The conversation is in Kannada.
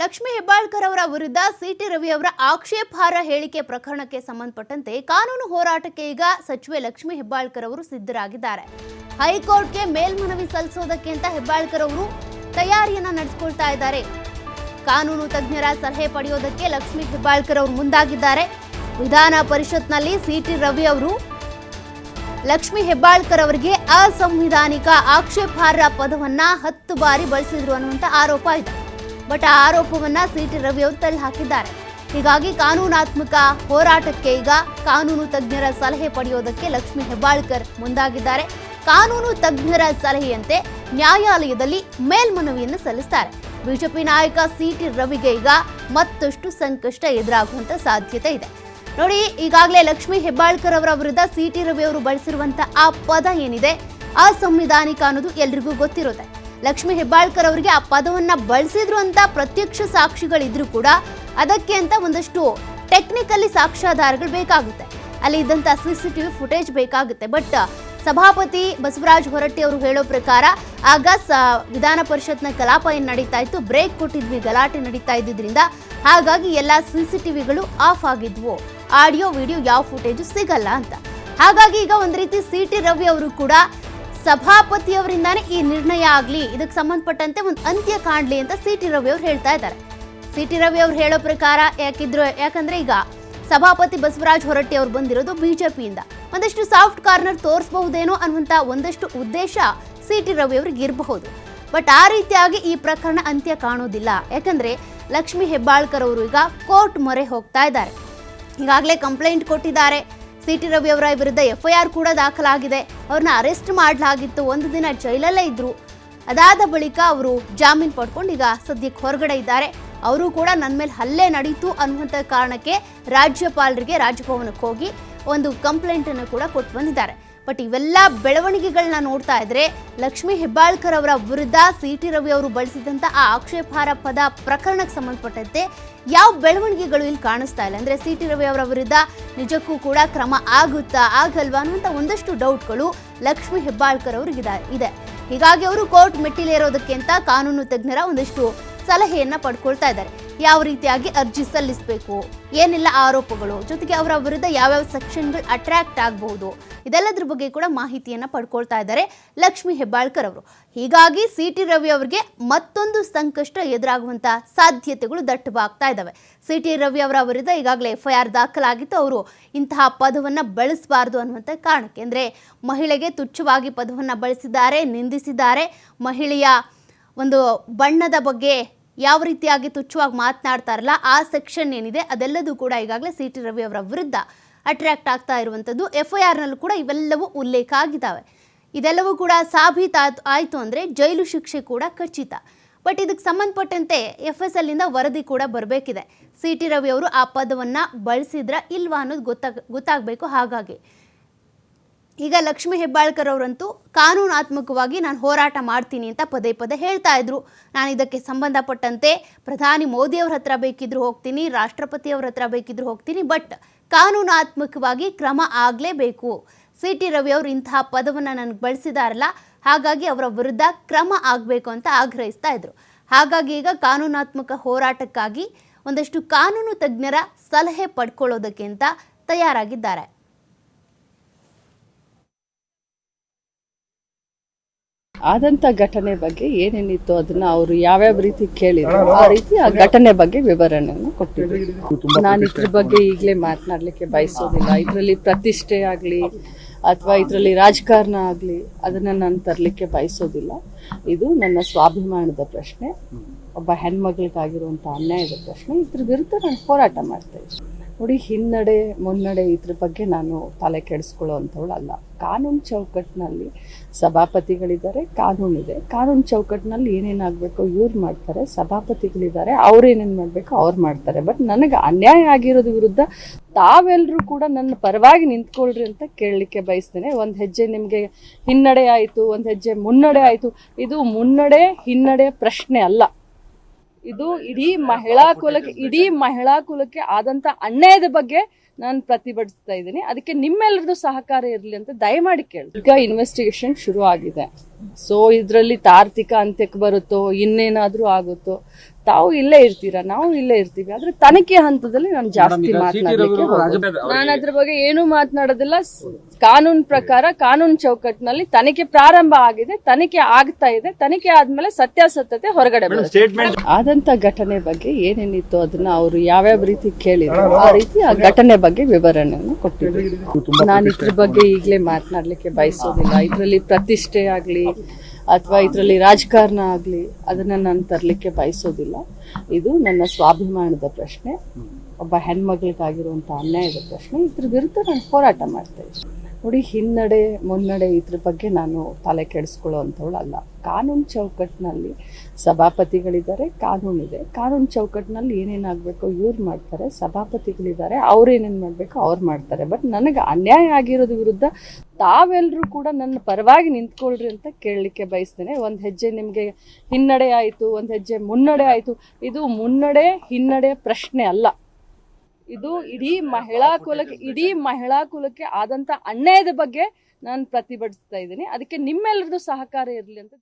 ಲಕ್ಷ್ಮೀ ಹೆಬ್ಬಾಳ್ಕರ್ ಅವರ ವಿರುದ್ಧ ಸಿಟಿ ರವಿ ಅವರ ಆಕ್ಷೇಪಾರ್ಹ ಹೇಳಿಕೆ ಪ್ರಕರಣಕ್ಕೆ ಸಂಬಂಧಪಟ್ಟಂತೆ ಕಾನೂನು ಹೋರಾಟಕ್ಕೆ ಈಗ ಸಚಿವೆ ಲಕ್ಷ್ಮೀ ಹೆಬ್ಬಾಳ್ಕರ್ ಅವರು ಸಿದ್ಧರಾಗಿದ್ದಾರೆ. ಹೈಕೋರ್ಟ್ಗೆ ಮೇಲ್ಮನವಿ ಸಲ್ಲಿಸೋದಕ್ಕೆ ಅಂತ ಹೆಬ್ಬಾಳ್ಕರ್ ಅವರು ತಯಾರಿಯನ್ನ ನಡೆಸಿಕೊಳ್ತಾ ಇದ್ದಾರೆ. ಕಾನೂನು ತಜ್ಞರ ಸಲಹೆ ಪಡೆಯೋದಕ್ಕೆ ಲಕ್ಷ್ಮೀ ಹೆಬ್ಬಾಳ್ಕರ್ ಅವರು ಮುಂದಾಗಿದ್ದಾರೆ. ವಿಧಾನ ಪರಿಷತ್ನಲ್ಲಿ ಸಿಟಿ ರವಿ ಅವರು ಲಕ್ಷ್ಮಿ ಹೆಬ್ಬಾಳ್ಕರ್ ಅವರಿಗೆ ಅಸಂವಿಧಾನಿಕ ಆಕ್ಷೇಪಾರ್ಹ ಪದವನ್ನ ಹತ್ತು ಬಾರಿ ಬಳಸಿದ್ರು ಅನ್ನುವಂತ ಆರೋಪ ಇದೆ. ಬಟ್ ಆ ಆರೋಪವನ್ನ ಸಿಟಿ ರವಿ ಅವರು ತಳ್ಳಿ ಹಾಕಿದ್ದಾರೆ. ಹೀಗಾಗಿ ಕಾನೂನಾತ್ಮಕ ಹೋರಾಟಕ್ಕೆ ಈಗ ಕಾನೂನು ತಜ್ಞರ ಸಲಹೆ ಪಡೆಯೋದಕ್ಕೆ ಲಕ್ಷ್ಮಿ ಹೆಬ್ಬಾಳ್ಕರ್ ಮುಂದಾಗಿದ್ದಾರೆ. ಕಾನೂನು ತಜ್ಞರ ಸಲಹೆಯಂತೆ ನ್ಯಾಯಾಲಯದಲ್ಲಿ ಮೇಲ್ಮನವಿಯನ್ನು ಸಲ್ಲಿಸ್ತಾರೆ. ಬಿಜೆಪಿ ನಾಯಕ ಸಿ ಟಿ ರವಿಗೆ ಈಗ ಮತ್ತಷ್ಟು ಸಂಕಷ್ಟ ಎದುರಾಗುವಂತ ಸಾಧ್ಯತೆ ಇದೆ. ನೋಡಿ, ಈಗಾಗಲೇ ಲಕ್ಷ್ಮಿ ಹೆಬ್ಬಾಳ್ಕರ್ ಅವರ ವಿರುದ್ಧ ಸಿ ಟಿ ರವಿ ಅವರು ಬಳಸಿರುವಂತಹ ಆ ಪದ ಏನಿದೆ? ಅಸಂವಿಧಾನಿಕ ಅನ್ನೋದು ಎಲ್ರಿಗೂ ಗೊತ್ತಿರುತ್ತೆ. ಲಕ್ಷ್ಮೀ ಹೆಬ್ಬಾಳ್ಕರ್ ಅವರಿಗೆ ಆ ಪದವನ್ನ ಬಳಸಿದ್ರು ಅಂತ ಪ್ರತ್ಯಕ್ಷ ಸಾಕ್ಷಿಗಳಿದ್ರು ಕೂಡ ಅದಕ್ಕೆ ಅಂತ ಒಂದಷ್ಟು ಟೆಕ್ನಿಕಲಿ ಸಾಕ್ಷ್ಯಾಧಾರಗಳು ಬೇಕಾಗುತ್ತೆ. ಅಲ್ಲಿ ಇದ್ದಂತ ಸಿ ಸಿ ಟಿವಿ ಫುಟೇಜ್ ಬೇಕಾಗುತ್ತೆ. ಬಟ್ ಸಭಾಪತಿ ಬಸವರಾಜ್ ಹೊರಟ್ಟಿ ಅವರು ಹೇಳೋ ಪ್ರಕಾರ, ಆಗ ಸ, ವಿಧಾನ ಪರಿಷತ್ನ ಕಲಾಪ ಏನು ನಡೀತಾ ಇತ್ತು? ಬ್ರೇಕ್ ಕೊಟ್ಟಿದ್ವಿ, ಗಲಾಟೆ ನಡೀತಾ ಇದ್ದಿದ್ರಿಂದ. ಹಾಗಾಗಿ ಎಲ್ಲ ಸಿ ಸಿ ಟಿವಿಗಳು ಆಫ್ ಆಗಿದ್ವು. ಆಡಿಯೋ ವಿಡಿಯೋ ಯಾವ ಫುಟೇಜು ಸಿಗಲ್ಲ ಅಂತ. ಹಾಗಾಗಿ ಈಗ ಒಂದು ರೀತಿ ಸಿ ಟಿ ರವಿ ಅವರು ಕೂಡ ಸಭಾಪತಿಯವರಿಂದಾನೇ ಈ ನಿರ್ಣಯ ಆಗಲಿ. ಇದಕ್ಕೆ ಸಂಬಂಧಪಟ್ಟಂತೆ ಒಂದು ಅಂತ್ಯ ಕಾಣಲಿ ಅಂತ ಸಿ ಟಿ ರವಿ ಅವ್ರು ಹೇಳ್ತಾ ಇದ್ದಾರೆ. ಸಿ ಟಿ ರವಿ ಅವ್ರು ಹೇಳೋ ಪ್ರಕಾರ ಯಾಕಿದ್ರು ಯಾಕಂದ್ರೆ ಈಗ ಸಭಾಪತಿ ಬಸವರಾಜ್ ಹೊರಟ್ಟಿ ಅವ್ರು ಬಂದಿರೋದು ಬಿಜೆಪಿಯಿಂದ. ಒಂದಷ್ಟು ಸಾಫ್ಟ್ ಕಾರ್ನರ್ ತೋರಿಸಬಹುದೇನೋ ಅನ್ನುವಂತ ಒಂದಷ್ಟು ಉದ್ದೇಶ ಸಿ ಟಿ ರವಿ ಅವ್ರಿಗೆ ಇರಬಹುದು. ಬಟ್ ಆ ರೀತಿಯಾಗಿ ಈ ಪ್ರಕರಣ ಅಂತ್ಯ ಕಾಣೋದಿಲ್ಲ. ಯಾಕಂದ್ರೆ ಲಕ್ಷ್ಮಿ ಹೆಬ್ಬಾಳ್ಕರ್ ಅವರು ಈಗ ಕೋರ್ಟ್ ಮೊರೆ ಹೋಗ್ತಾ ಇದ್ದಾರೆ. ಈಗಾಗಲೇ ಕಂಪ್ಲೇಂಟ್ ಕೊಟ್ಟಿದ್ದಾರೆ. ಸಿ ಟಿ ರವಿ ಅವರ ವಿರುದ್ಧ ಎಫ್ಐಆರ್ ಕೂಡ ದಾಖಲಾಗಿದೆ. ಅವ್ರನ್ನ ಅರೆಸ್ಟ್ ಮಾಡಲಾಗಿತ್ತು. ಒಂದು ದಿನ ಜೈಲಲ್ಲೇ ಇದ್ರು. ಅದಾದ ಬಳಿಕ ಅವರು ಜಾಮೀನು ಪಡ್ಕೊಂಡು ಈಗ ಸದ್ಯಕ್ಕೆ ಹೊರಗಡೆ ಇದ್ದಾರೆ. ಅವರು ಕೂಡ ನನ್ನ ಮೇಲೆ ಹಲ್ಲೆ ನಡೀತು ಅನ್ನುವಂಥ ಕಾರಣಕ್ಕೆ ರಾಜ್ಯಪಾಲರಿಗೆ ರಾಜಭವನಕ್ಕೆ ಹೋಗಿ ಒಂದು ಕಂಪ್ಲೇಂಟನ್ನು ಕೂಡ ಕೊಟ್ಟು ಬಂದಿದ್ದಾರೆ. ಬಟ್ ಇವೆಲ್ಲ ಬೆಳವಣಿಗೆಗಳನ್ನ ನೋಡ್ತಾ ಇದ್ರೆ ಲಕ್ಷ್ಮೀ ಹೆಬ್ಬಾಳ್ಕರ್ ಅವರ ವಿರುದ್ಧ ಸಿ ಟಿ ರವಿ ಅವರು ಬಳಸಿದಂತ ಆ ಆಕ್ಷೇಪಾರ ಪದ ಪ್ರಕರಣಕ್ಕೆ ಸಂಬಂಧಪಟ್ಟಂತೆ ಯಾವ ಬೆಳವಣಿಗೆಗಳು ಇಲ್ಲಿ ಕಾಣಿಸ್ತಾ ಇಲ್ಲ. ಅಂದ್ರೆ ಸಿ ಟಿ ರವಿ ಅವರ ವಿರುದ್ಧ ನಿಜಕ್ಕೂ ಕೂಡ ಕ್ರಮ ಆಗುತ್ತಾ ಆಗಲ್ವಾ ಅನ್ನುವಂಥ ಒಂದಷ್ಟು ಡೌಟ್ಗಳು ಲಕ್ಷ್ಮೀ ಹೆಬ್ಬಾಳ್ಕರ್ ಅವ್ರಿಗೆ ಇದೆ. ಹೀಗಾಗಿ ಅವರು ಕೋರ್ಟ್ ಮೆಟ್ಟಿಲೇರೋದಕ್ಕೆ ಅಂತ ಕಾನೂನು ತಜ್ಞರ ಒಂದಷ್ಟು ಸಲಹೆಯನ್ನ ಪಡ್ಕೊಳ್ತಾ ಇದ್ದಾರೆ. ಯಾವ ರೀತಿಯಾಗಿ ಅರ್ಜಿ ಸಲ್ಲಿಸಬೇಕು? ಏನೆಲ್ಲ ಆರೋಪಗಳು? ಜೊತೆಗೆ ಅವರ ವಿರುದ್ಧ ಯಾವ್ಯಾವ ಸೆಕ್ಷನ್ಗಳು ಅಟ್ರಾಕ್ಟ್ ಆಗಬಹುದು? ಇದೆಲ್ಲದ್ರ ಬಗ್ಗೆ ಕೂಡ ಮಾಹಿತಿಯನ್ನ ಪಡ್ಕೊಳ್ತಾ ಇದ್ದಾರೆ ಲಕ್ಷ್ಮಿ ಹೆಬ್ಬಾಳ್ಕರ್ ಅವರು. ಹೀಗಾಗಿ ಸಿ ಟಿ ರವಿ ಅವರಿಗೆ ಮತ್ತೊಂದು ಸಂಕಷ್ಟ ಎದುರಾಗುವಂತ ಸಾಧ್ಯತೆಗಳು ದಟ್ಟವಾಗ್ತಾ ಇದ್ದಾವೆ. ಸಿ ಟಿ ರವಿ ಅವರ ವಿರುದ್ಧ ಈಗಾಗಲೇ ಎಫ್ ಐ ಆರ್ ದಾಖಲಾಗಿತ್ತು. ಅವರು ಇಂತಹ ಪದವನ್ನ ಬಳಸಬಾರದು ಅನ್ನುವಂಥ ಕಾರಣಕ್ಕೆ, ಅಂದರೆ ಮಹಿಳೆಗೆ ತುಚ್ಛವಾಗಿ ಪದವನ್ನ ಬಳಸಿದ್ದಾರೆ, ನಿಂದಿಸಿದ್ದಾರೆ. ಮಹಿಳೆಯ ಒಂದು ಬಣ್ಣದ ಬಗ್ಗೆ ಯಾವ ರೀತಿಯಾಗಿ ತುಚ್ಛವಾಗಿ ಮಾತನಾಡ್ತಾರಲ್ಲ ಆ ಸೆಕ್ಷನ್ ಏನಿದೆ, ಅದೆಲ್ಲದೂ ಕೂಡ ಈಗಾಗಲೇ ಸಿ ಟಿ ರವಿ ಅವರ ವಿರುದ್ಧ ಅಟ್ರಾಕ್ಟ್ ಆಗ್ತಾ ಇರುವಂಥದ್ದು ಎಫ್ ಐ ಆರ್ನಲ್ಲೂ ಕೂಡ ಇವೆಲ್ಲವೂ ಉಲ್ಲೇಖ ಆಗಿದ್ದಾವೆ. ಇದೆಲ್ಲವೂ ಕೂಡ ಸಾಬೀತಾಯ್ತು ಆಯಿತು ಅಂದರೆ ಜೈಲು ಶಿಕ್ಷೆ ಕೂಡ ಖಚಿತ. ಬಟ್ ಇದಕ್ಕೆ ಸಂಬಂಧಪಟ್ಟಂತೆ ಎಫ್ ಎಸ್ ಎಲ್ಲಿಂದ ವರದಿ ಕೂಡ ಬರಬೇಕಿದೆ. ಸಿ ಟಿ ರವಿ ಅವರು ಆ ಪದವನ್ನು ಬಳಸಿದ್ರ ಇಲ್ವಾ ಅನ್ನೋದು ಗೊತ್ತಾಗ, ಗೊತ್ತಾಗಬೇಕು ಹಾಗಾಗಿ. ಈಗ ಲಕ್ಷ್ಮೀ ಹೆಬ್ಬಾಳ್ಕರ್ ಅವರಂತೂ ಕಾನೂನಾತ್ಮಕವಾಗಿ ನಾನು ಹೋರಾಟ ಮಾಡ್ತೀನಿ ಅಂತ ಪದೇ ಪದೇ ಹೇಳ್ತಾ ಇದ್ರು. ನಾನು ಇದಕ್ಕೆ ಸಂಬಂಧಪಟ್ಟಂತೆ ಪ್ರಧಾನಿ ಮೋದಿಯವ್ರ ಹತ್ರ ಬೇಕಿದ್ರು ಹೋಗ್ತೀನಿ ರಾಷ್ಟ್ರಪತಿಯವ್ರ ಹತ್ರ ಬೇಕಿದ್ರು ಹೋಗ್ತೀನಿ, ಬಟ್ ಕಾನೂನಾತ್ಮಕವಾಗಿ ಕ್ರಮ ಆಗಲೇಬೇಕು. ಸಿ ಟಿ ರವಿ ಅವರು ಇಂತಹ ಪದವನ್ನು ನನಗೆ ಬಳಸಿದಾರಲ್ಲ, ಹಾಗಾಗಿ ಅವರ ವಿರುದ್ಧ ಕ್ರಮ ಆಗಬೇಕು ಅಂತ ಆಗ್ರಹಿಸ್ತಾ ಇದ್ರು. ಹಾಗಾಗಿ ಈಗ ಕಾನೂನಾತ್ಮಕ ಹೋರಾಟಕ್ಕಾಗಿ ಒಂದಷ್ಟು ಕಾನೂನು ತಜ್ಞರ ಸಲಹೆ ಪಡ್ಕೊಳ್ಳೋದಕ್ಕೆ ಅಂತ ತಯಾರಾಗಿದ್ದಾರೆ. ಆದಂತ ಘಟನೆ ಬಗ್ಗೆ ಏನೇನಿತ್ತು ಅದನ್ನ ಅವರು ಯಾವ್ಯಾವ ರೀತಿ ಕೇಳಿದ್ರು ಆ ರೀತಿ ಆ ಘಟನೆ ಬಗ್ಗೆ ವಿವರಣೆಯನ್ನು ಕೊಟ್ಟಿದ್ರು. ನಾನು ಇದ್ರ ಬಗ್ಗೆ ಈಗಲೇ ಮಾತನಾಡ್ಲಿಕ್ಕೆ ಬಯಸೋದಿಲ್ಲ. ಇದರಲ್ಲಿ ಪ್ರತಿಷ್ಠೆ ಆಗ್ಲಿ ಅಥವಾ ಇದರಲ್ಲಿ ರಾಜಕಾರಣ ಆಗ್ಲಿ ಅದನ್ನ ನಾನು ತರಲಿಕ್ಕೆ ಬಯಸೋದಿಲ್ಲ. ಇದು ನನ್ನ ಸ್ವಾಭಿಮಾನದ ಪ್ರಶ್ನೆ. ಒಬ್ಬ ಹೆಣ್ಮಗಳಿಗಾಗಿರುವಂಥ ಅನ್ಯಾಯದ ಪ್ರಶ್ನೆ. ಇದ್ರ ವಿರುದ್ಧ ನಾನು ಹೋರಾಟ ಮಾಡ್ತಾ ಇದ್ದೀನಿ. ನೋಡಿ, ಹಿನ್ನಡೆ, ಮುನ್ನಡೆ ಇದ್ರ ಬಗ್ಗೆ ನಾನು ತಲೆ ಕೆಡಿಸ್ಕೊಳ್ಳೋ ಅಂಥವಳು ಅಲ್ಲ ಕಾನೂನು ಚೌಕಟ್ಟಿನಲ್ಲಿ ಸಭಾಪತಿಗಳಿದ್ದಾರೆ ಕಾನೂನಿದೆ ಕಾನೂನು ಚೌಕಟ್ಟಿನಲ್ಲಿ ಏನೇನಾಗಬೇಕು ಇವ್ರು ಮಾಡ್ತಾರೆ, ಸಭಾಪತಿಗಳಿದ್ದಾರೆ, ಅವ್ರು ಏನೇನು ಮಾಡಬೇಕು ಅವ್ರು ಮಾಡ್ತಾರೆ. ಬಟ್ ನನಗೆ ಅನ್ಯಾಯ ಆಗಿರೋದ್ರ ವಿರುದ್ಧ ತಾವೆಲ್ಲರೂ ಕೂಡ ನನ್ನ ಪರವಾಗಿ ನಿಂತ್ಕೊಳ್ರಿ ಅಂತ ಕೇಳಲಿಕ್ಕೆ ಬಯಸ್ತೇನೆ. ಒಂದು ಹೆಜ್ಜೆ ನಿಮಗೆ ಹಿನ್ನಡೆ ಆಯಿತು, ಒಂದು ಹೆಜ್ಜೆ ಮುನ್ನಡೆ ಆಯಿತು. ಇದು ಮುನ್ನಡೆ, ಹಿನ್ನಡೆ ಪ್ರಶ್ನೆ ಅಲ್ಲ. ಇದು ಇಡೀ ಮಹಿಳಾ ಕುಲಕ್ಕೆ ಇಡೀ ಮಹಿಳಾ ಕುಲಕ್ಕೆ ಆದಂತ ಅನ್ಯಾಯದ ಬಗ್ಗೆ ನಾನು ಪ್ರತಿಭಟಿಸ್ತಾ ಇದ್ದೀನಿ. ಅದಕ್ಕೆ ನಿಮ್ಮೆಲ್ಲರದು ಸಹಕಾರ ಇರಲಿ ಅಂತ ದಯಮಾಡಿ ಕೇಳಿ. ಈಗ ಇನ್ವೆಸ್ಟಿಗೇಷನ್ ಶುರು ಆಗಿದೆ ಸೊ ಇದರಲ್ಲಿ ತಾರ್ತಿಕ ಅಂತ್ಯಕ್ಕೆ ಬರುತ್ತೋ ಇನ್ನೇನಾದ್ರೂ ಆಗುತ್ತೋ ತಾವು ಇಲ್ಲೇ ಇರ್ತೀರಾ? ನಾವು ಇಲ್ಲೇ ಇರ್ತೀವಿ. ಆದ್ರೆ ತನಿಖೆ ಹಂತದಲ್ಲಿ ನಾನು ಜಾಸ್ತಿ ಮಾತನಾಡ್ಲಿಕ್ಕೆ ನಾನು ಅದ್ರ ಬಗ್ಗೆ ಏನು ಮಾತನಾಡೋದಿಲ್ಲ. ಕಾನೂನ್ ಪ್ರಕಾರ ಕಾನೂನು ಚೌಕಟ್ಟಿನಲ್ಲಿ ತನಿಖೆ ಪ್ರಾರಂಭ ಆಗಿದೆ ತನಿಖೆ ಆಗ್ತಾ ಇದೆ ತನಿಖೆ ಆದ್ಮೇಲೆ ಸತ್ಯಾಸತ್ಯತೆ ಹೊರಗಡೆ ಆದಂತ ಘಟನೆ ಬಗ್ಗೆ ಏನೇನಿತ್ತು ಅದನ್ನ ಅವರು ಯಾವ್ಯಾವ ರೀತಿ ಕೇಳಿದ್ರು ಆ ರೀತಿ ಆ ಘಟನೆ ಬಗ್ಗೆ ವಿವರಣೆಯನ್ನು ಕೊಟ್ಟಿದ್ರು. ನಾನು ಇದ್ರ ಬಗ್ಗೆ ಈಗಲೇ ಮಾತನಾಡ್ಲಿಕ್ಕೆ ಬಯಸೋದಿಲ್ಲ. ಇದರಲ್ಲಿ ಪ್ರತಿಷ್ಠೆ ಆಗ್ಲಿ ಅಥವಾ ಇದರಲ್ಲಿ ರಾಜಕಾರಣ ಆಗ್ಲಿ ಅದನ್ನ ನಾನು ತರಲಿಕ್ಕೆ ಬಯಸೋದಿಲ್ಲ. ಇದು ನನ್ನ ಸ್ವಾಭಿಮಾನದ ಪ್ರಶ್ನೆ. ಒಬ್ಬ ಹೆಣ್ಮಗಳಿಗಾಗಿರುವಂತಹ ಅನ್ಯಾಯದ ಪ್ರಶ್ನೆ. ಇದ್ರ ವಿರುದ್ಧ ನಾನು ಹೋರಾಟ ಮಾಡ್ತಾ ಇದ್ದೀನಿ. ನೋಡಿ, ಹಿನ್ನಡೆ, ಮುನ್ನಡೆ ಇದ್ರ ಬಗ್ಗೆ ನಾನು ತಲೆ ಕೆಡಿಸ್ಕೊಳ್ಳೋ ಅಲ್ಲ ಕಾನೂನು ಚೌಕಟ್ಟಿನಲ್ಲಿ ಸಭಾಪತಿಗಳಿದ್ದಾರೆ ಕಾನೂನಿದೆ ಕಾನೂನು ಚೌಕಟ್ಟಿನಲ್ಲಿ ಏನೇನಾಗಬೇಕು ಇವ್ರು ಮಾಡ್ತಾರೆ, ಸಭಾಪತಿಗಳಿದ್ದಾರೆ, ಅವ್ರು ಏನೇನು ಮಾಡಬೇಕು ಅವ್ರು ಮಾಡ್ತಾರೆ. ಬಟ್ ನನಗೆ ಅನ್ಯಾಯ ಆಗಿರೋದ್ರ ವಿರುದ್ಧ ತಾವೆಲ್ಲರೂ ಕೂಡ ನನ್ನ ಪರವಾಗಿ ನಿಂತ್ಕೊಳ್ರಿ ಅಂತ ಕೇಳಲಿಕ್ಕೆ ಬಯಸ್ತೇನೆ. ಒಂದು ಹೆಜ್ಜೆ ನಿಮಗೆ ಹಿನ್ನಡೆ ಆಯಿತು, ಒಂದು ಹೆಜ್ಜೆ ಮುನ್ನಡೆ ಆಯಿತು. ಇದು ಮುನ್ನಡೆ, ಹಿನ್ನಡೆ ಪ್ರಶ್ನೆ ಅಲ್ಲ. ಇದು ಇಡೀ ಮಹಿಳಾ ಕುಲಕ್ಕೆ ಇಡೀ ಮಹಿಳಾ ಕುಲಕ್ಕೆ ಆದಂತ ಅನ್ಯಾಯದ ಬಗ್ಗೆ ನಾನು ಪ್ರತಿಭಟಿಸ್ತಾ ಇದ್ದೀನಿ. ಅದಕ್ಕೆ ನಿಮ್ಮೆಲ್ಲರದ್ದು ಸಹಕಾರ ಇರಲಿ ಅಂತ